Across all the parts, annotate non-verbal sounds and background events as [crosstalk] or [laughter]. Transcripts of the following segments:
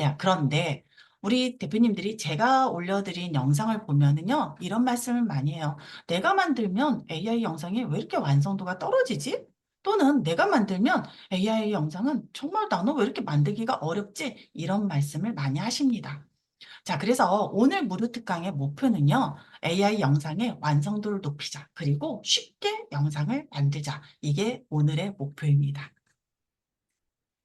네, 그런데 우리 대표님들이 제가 올려드린 영상을 보면은요, 이런 말씀을 많이 해요. 내가 만들면 AI 영상이 왜 이렇게 완성도가 떨어지지? 또는 내가 만들면 AI 영상은 정말 나는 왜 이렇게 만들기가 어렵지? 이런 말씀을 많이 하십니다. 자, 그래서 오늘 무료 특강의 목표는요, AI 영상의 완성도를 높이자. 그리고 쉽게 영상을 만들자. 이게 오늘의 목표입니다.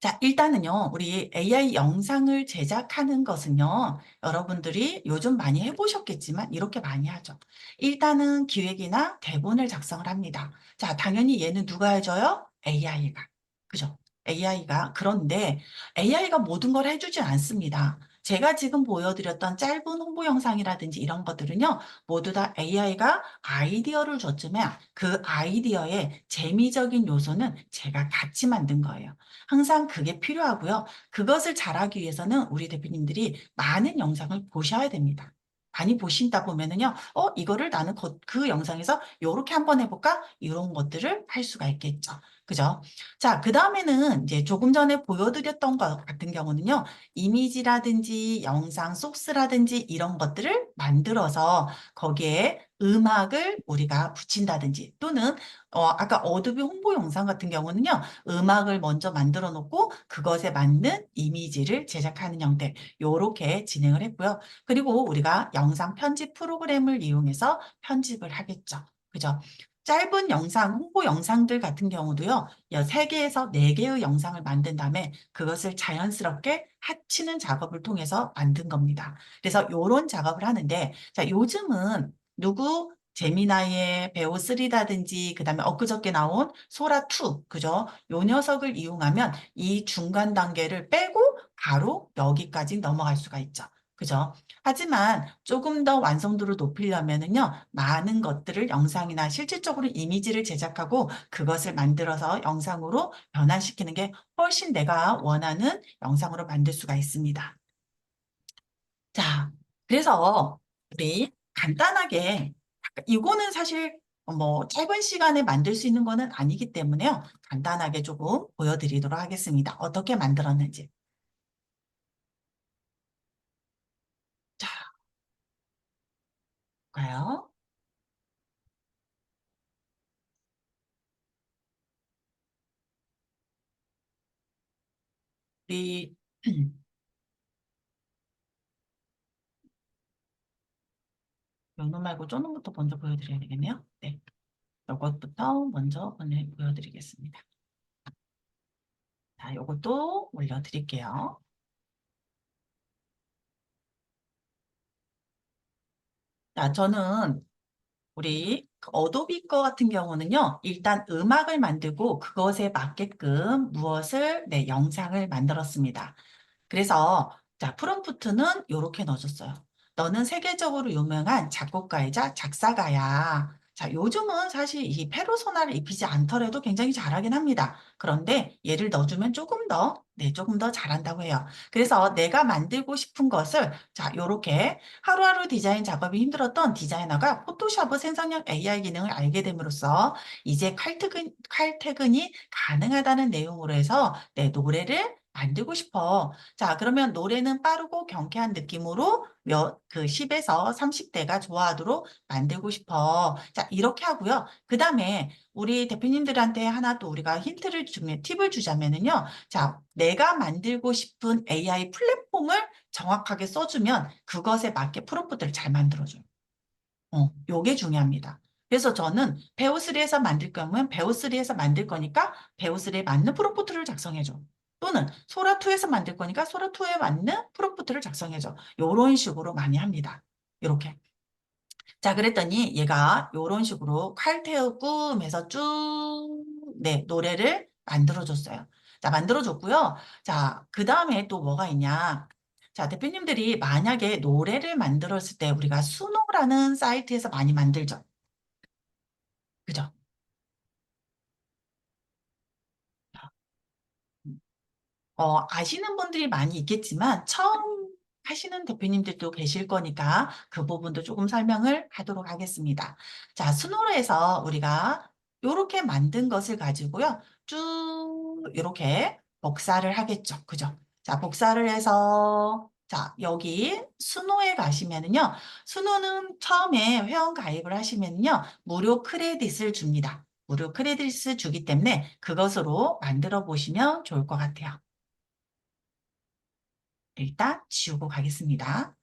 자, 일단은요, 우리 AI 영상을 제작하는 것은요, 여러분들이 요즘 많이 해보셨겠지만 이렇게 많이 하죠. 일단은 기획이나 대본을 작성을 합니다. 자, 당연히 얘는 누가 해줘요? AI가. 그죠? AI가. 그런데 AI가 모든 걸 해주진 않습니다. 제가 지금 보여드렸던 짧은 홍보 영상이라든지 이런 것들은요, 모두 다 AI가 아이디어를 줬지만 그 아이디어의 재미적인 요소는 제가 같이 만든 거예요. 항상 그게 필요하고요. 그것을 잘하기 위해서는 우리 대표님들이 많은 영상을 보셔야 됩니다. 많이 보신다 보면은요, 어, 이거를 나는 그, 그 영상에서 요렇게 한번 해볼까? 이런 것들을 할 수가 있겠죠. 그죠? 자, 그 다음에는 이제 조금 전에 보여드렸던 것 같은 경우는요, 이미지라든지 영상 소스라든지 이런 것들을 만들어서 거기에 음악을 우리가 붙인다든지 또는 어, 아까 어도비 홍보 영상 같은 경우는요, 음악을 먼저 만들어 놓고 그것에 맞는 이미지를 제작하는 형태, 요렇게 진행을 했고요. 그리고 우리가 영상 편집 프로그램을 이용해서 편집을 하겠죠. 그죠? 짧은 영상, 홍보 영상들 같은 경우도요, 3개에서 4개의 영상을 만든 다음에 그것을 자연스럽게 합치는 작업을 통해서 만든 겁니다. 그래서 요런 작업을 하는데, 자, 요즘은 누구 제미나이의 배우 3라든지 그 다음에 엊그저께 나온 소라2 그죠? 요 녀석을 이용하면 이 중간 단계를 빼고 바로 여기까지 넘어갈 수가 있죠. 그죠? 하지만 조금 더 완성도를 높이려면은요, 많은 것들을 영상이나 실질적으로 이미지를 제작하고 그것을 만들어서 영상으로 변환시키는 게 훨씬 내가 원하는 영상으로 만들 수가 있습니다. 자, 그래서 우리 간단하게 이거는 사실 뭐 짧은 시간에 만들 수 있는 거는 아니기 때문에요. 간단하게 조금 보여드리도록 하겠습니다. 어떻게 만들었는지. 자, 볼까요? 우리 [clears throat] 명놈 말고 쪼놈부터 먼저 보여드려야 되겠네요. 네. 이것부터 먼저 보여드리겠습니다. 자, 이것도 올려드릴게요. 자, 저는 우리 그 어도비 거 같은 경우는요, 일단 음악을 만들고 그것에 맞게끔 무엇을, 네, 영상을 만들었습니다. 그래서, 자, 프롬프트는 이렇게 넣어줬어요. 너는 세계적으로 유명한 작곡가이자 작사가야. 자, 요즘은 사실 이 페르소나를 입히지 않더라도 굉장히 잘하긴 합니다. 그런데 얘를 넣어주면 조금 더, 네, 조금 더 잘한다고 해요. 그래서 내가 만들고 싶은 것을, 자, 요렇게 하루하루 디자인 작업이 힘들었던 디자이너가 포토샵의 생성형 AI 기능을 알게 됨으로써 이제 칼퇴근, 칼퇴근이 가능하다는 내용으로 해서 내 노래를 만들고 싶어. 자, 그러면 노래는 빠르고 경쾌한 느낌으로 몇, 그 10에서 30대가 좋아하도록 만들고 싶어. 자, 이렇게 하고요. 그 다음에 우리 대표님들한테 하나 또 우리가 힌트를 주면, 팁을 주자면은요. 자, 내가 만들고 싶은 AI 플랫폼을 정확하게 써주면 그것에 맞게 프롬프트를 잘 만들어줘요. 어, 요게 중요합니다. 그래서 저는 배우3에서 만들 거면 배우3에서 만들 거니까 배우3에 맞는 프롬프트를 작성해줘. 또는 소라2에서 만들 거니까 소라2에 맞는 프롬프트를 작성해줘. 요런 식으로 많이 합니다. 이렇게. 자, 그랬더니 얘가 요런 식으로 칼퇴어 꿈에서 쭉, 네, 노래를 만들어줬어요. 자, 만들어줬고요. 자, 그 다음에 또 뭐가 있냐. 자, 대표님들이 만약에 노래를 만들었을 때 우리가 수노라는 사이트에서 많이 만들죠. 그죠? 어, 아시는 분들이 많이 있겠지만 처음 하시는 대표님들도 계실 거니까 그 부분도 조금 설명을 하도록 하겠습니다. 자, 스노르에서 우리가 이렇게 만든 것을 가지고요. 쭉 이렇게 복사를 하겠죠. 그죠? 자, 복사를 해서 자, 여기 순호에 가시면은요. 순호는 처음에 회원 가입을 하시면요. 무료 크레딧을 줍니다. 무료 크레딧을 주기 때문에 그것으로 만들어 보시면 좋을 것 같아요. 일단 지우고 가겠습니다.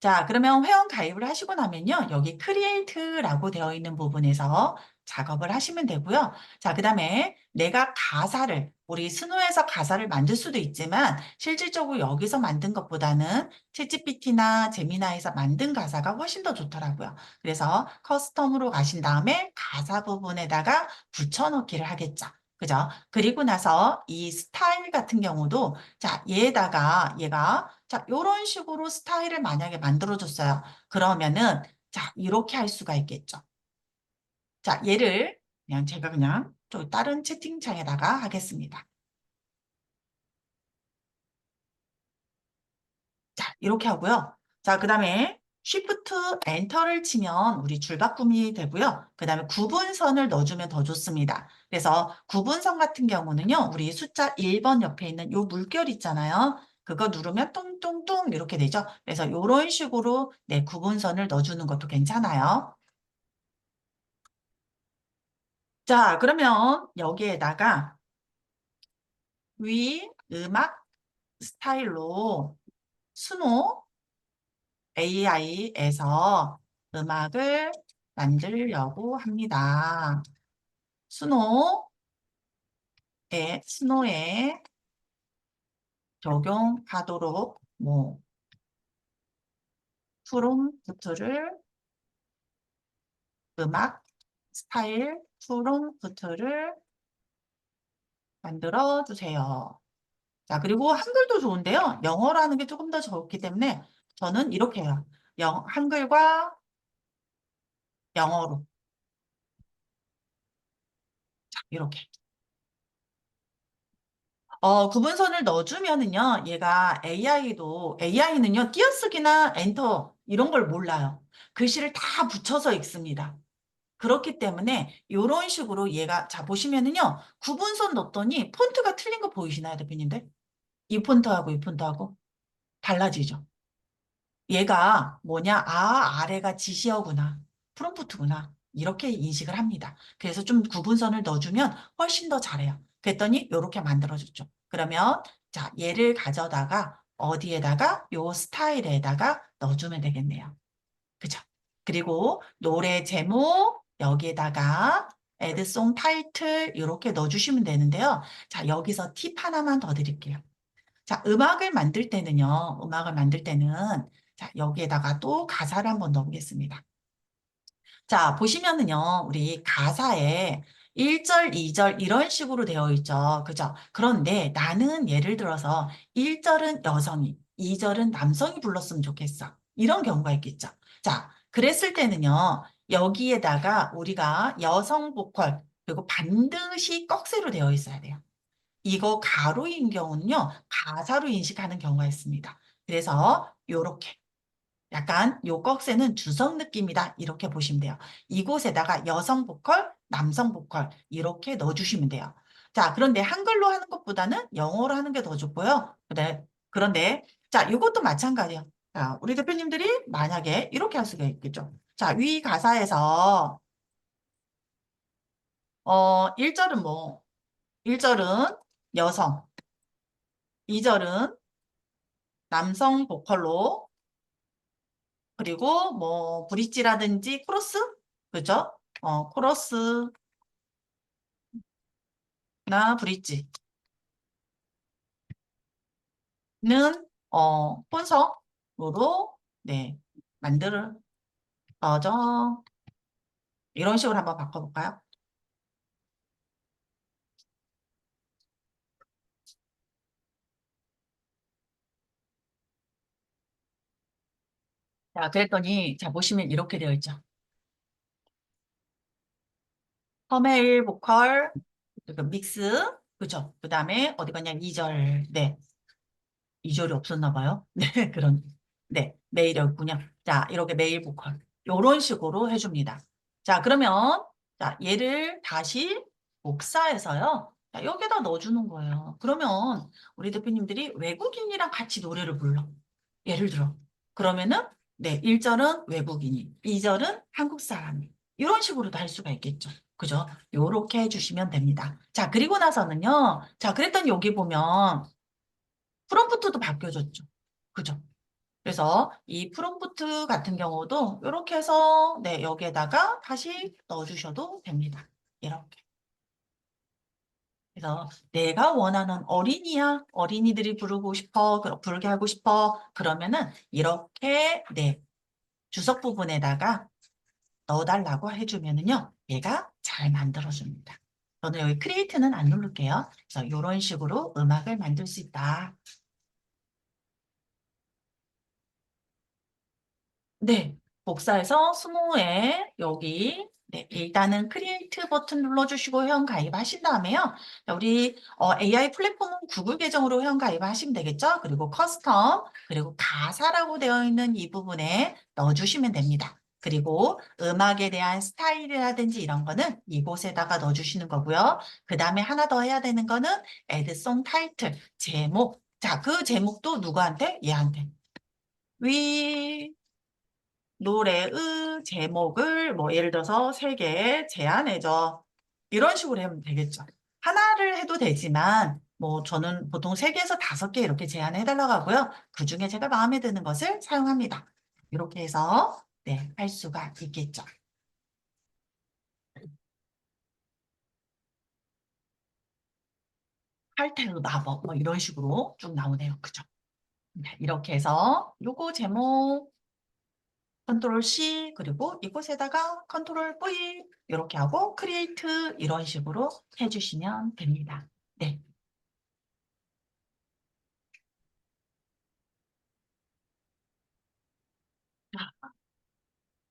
자, 그러면 회원 가입을 하시고 나면요. 여기 크리에이트라고 되어 있는 부분에서 작업을 하시면 되고요. 자, 그 다음에 내가 가사를, 우리 스노에서 가사를 만들 수도 있지만 실질적으로 여기서 만든 것보다는 챗GPT나 제미나에서 만든 가사가 훨씬 더 좋더라고요. 그래서 커스텀으로 가신 다음에 가사 부분에다가 붙여넣기를 하겠죠. 그죠? 그리고 나서 이 스타일 같은 경우도 자, 얘에다가 얘가 자, 요런 식으로 스타일을 만약에 만들어줬어요. 그러면은 자, 이렇게 할 수가 있겠죠. 자, 얘를 그냥 제가 그냥 또 다른 채팅창에다가 하겠습니다. 자, 이렇게 하고요. 자, 그 다음에 Shift 엔터를 치면 우리 줄바꿈이 되고요. 그 다음에 구분선을 넣어주면 더 좋습니다. 그래서 구분선 같은 경우는요. 우리 숫자 1번 옆에 있는 요 물결 있잖아요. 그거 누르면 뚱뚱뚱 이렇게 되죠. 그래서 이런 식으로 네, 구분선을 넣어주는 것도 괜찮아요. 자, 그러면 여기에다가 위 음악 스타일로 스노 AI에서 음악을 만들려고 합니다. 스노에, 스노에 적용하도록 뭐 프롬프트를 음악 스타일 프롬프트를 만들어 주세요. 자, 그리고 한글도 좋은데요. 영어로 하는 게 조금 더 좋기 때문에 저는 이렇게 해요. 영, 한글과 영어로. 자, 이렇게. 어, 구분선을 넣어주면은요, 얘가 AI도, AI는요, 띄어쓰기나 엔터, 이런 걸 몰라요. 글씨를 다 붙여서 읽습니다. 그렇기 때문에 이런 식으로 얘가, 자, 보시면은요, 구분선 넣었더니 폰트가 틀린 거 보이시나요, 대표님들? 이 폰트하고 이 폰트하고 달라지죠. 얘가 뭐냐? 아, 아래가 지시어구나. 프롬프트구나. 이렇게 인식을 합니다. 그래서 좀 구분선을 넣어주면 훨씬 더 잘해요. 그랬더니 이렇게 만들어줬죠. 그러면 자 얘를 가져다가 어디에다가 요 스타일에다가 넣어주면 되겠네요. 그죠? 그리고 노래 제목 여기에다가 애드송 타이틀 이렇게 넣어주시면 되는데요. 자 여기서 팁 하나만 더 드릴게요. 자 음악을 만들 때는요. 음악을 만들 때는 자 여기에다가 또 가사를 한번 넣어보겠습니다. 자 보시면은요. 우리 가사에 1절, 2절 이런 식으로 되어 있죠. 그죠? 그런데 나는 예를 들어서 1절은 여성이, 2절은 남성이 불렀으면 좋겠어. 이런 경우가 있겠죠. 자, 그랬을 때는요. 여기에다가 우리가 여성 보컬 그리고 반드시 꺽쇠로 되어 있어야 돼요. 이거 가로인 경우는요. 가사로 인식하는 경우가 있습니다. 그래서 요렇게 약간 요 꺽쇠는 주성 느낌이다. 이렇게 보시면 돼요. 이곳에다가 여성 보컬, 남성 보컬 이렇게 넣어주시면 돼요. 자, 그런데 한글로 하는 것보다는 영어로 하는 게 더 좋고요. 네, 그런데 자, 이것도 마찬가지예요. 자, 우리 대표님들이 만약에 이렇게 할 수가 있겠죠. 자, 위 가사에서 어, 1절은 뭐 1절은 여성 2절은 남성 보컬로 그리고 뭐 브릿지라든지 코러스 그죠? 어, 코러스나 브릿지 는 어, 혼성으로 네 만들어 져 이런 식으로 한번 바꿔볼까요? 자, 그랬더니 자 보시면 이렇게 되어 있죠. 허메일 보컬 그 믹스 그죠? 그 다음에 어디 갔냐 2절 네 2절이 없었나 봐요. [laughs] 네 그런 네 메일이었군요. 자 이렇게 메일 보컬 요런 식으로 해줍니다. 자 그러면 자 얘를 다시 복사해서요. 자, 여기다 넣어주는 거예요. 그러면 우리 대표님들이 외국인이랑 같이 노래를 불러. 예를 들어. 그러면은 네, 1절은 외국인이, 2절은 한국 사람이. 이런 식으로도 할 수가 있겠죠. 그죠? 요렇게 해주시면 됩니다. 자, 그리고 나서는요. 자, 그랬더니 여기 보면 프롬프트도 바뀌어졌죠. 그죠? 그래서 이 프롬프트 같은 경우도 이렇게 해서 네, 여기에다가 다시 넣어주셔도 됩니다. 이렇게. 그래서 내가 원하는 어린이야. 어린이들이 부르고 싶어. 부르게 하고 싶어. 그러면은 이렇게 네, 주석 부분에다가 넣어달라고 해주면은요. 얘가 잘 만들어줍니다. 저는 여기 크리에이트는 안 누를게요. 그래서 이런 식으로 음악을 만들 수 있다. 네, 복사해서 스모에 여기 네, 일단은 크리에이트 버튼 눌러주시고 회원 가입하신 다음에요. 자, 우리 어, AI 플랫폼은 구글 계정으로 회원 가입하시면 되겠죠? 그리고 커스텀 그리고 가사라고 되어 있는 이 부분에 넣어주시면 됩니다. 그리고 음악에 대한 스타일이라든지 이런 거는 이곳에다가 넣어주시는 거고요. 그 다음에 하나 더 해야 되는 거는 애드송 타이틀, 제목. 자, 그 제목도 누구한테? 얘한테. 위 노래의 제목을 뭐 예를 들어서 세 개 제안해줘. 이런 식으로 하면 되겠죠. 하나를 해도 되지만 뭐 저는 보통 세 개에서 다섯 개 이렇게 제안해 달라고 하고요. 그 중에 제가 마음에 드는 것을 사용합니다. 이렇게 해서 네, 할 수가 있겠죠. 칼퇴의 마법 뭐 이런 식으로 쭉 나오네요. 그죠? 네, 이렇게 해서 요거 제목 컨트롤 C 그리고 이곳에다가 컨트롤 V 이렇게 하고 크리에이트 이런 식으로 해주시면 됩니다. 네. 자,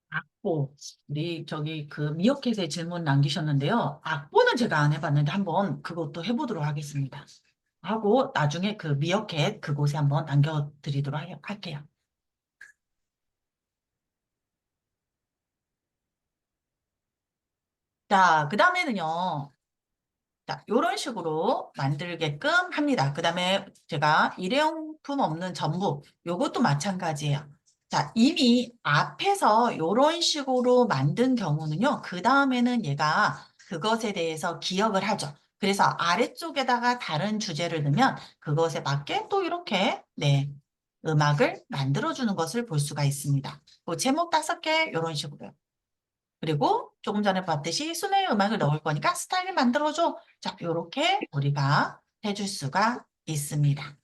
악보 우리 저기 그 미어캣에 질문 남기셨는데요. 악보는 제가 안 해봤는데 한번 그것도 해보도록 하겠습니다. 하고 나중에 그 미어캣 그곳에 한번 남겨드리도록 하- 할게요. 자, 그 다음에는요. 자, 요런 식으로 만들게끔 합니다. 그 다음에 제가 일회용품 없는 전부, 요것도 마찬가지예요. 자, 이미 앞에서 요런 식으로 만든 경우는요, 그 다음에는 얘가 그것에 대해서 기억을 하죠. 그래서 아래쪽에다가 다른 주제를 넣으면 그것에 맞게 또 이렇게, 네, 음악을 만들어주는 것을 볼 수가 있습니다. 그 제목 다섯 개, 요런 식으로요. 그리고 조금 전에 봤듯이 순회의 음악을 넣을 거니까 스타일을 만들어줘. 자, 요렇게 우리가 해줄 수가 있습니다.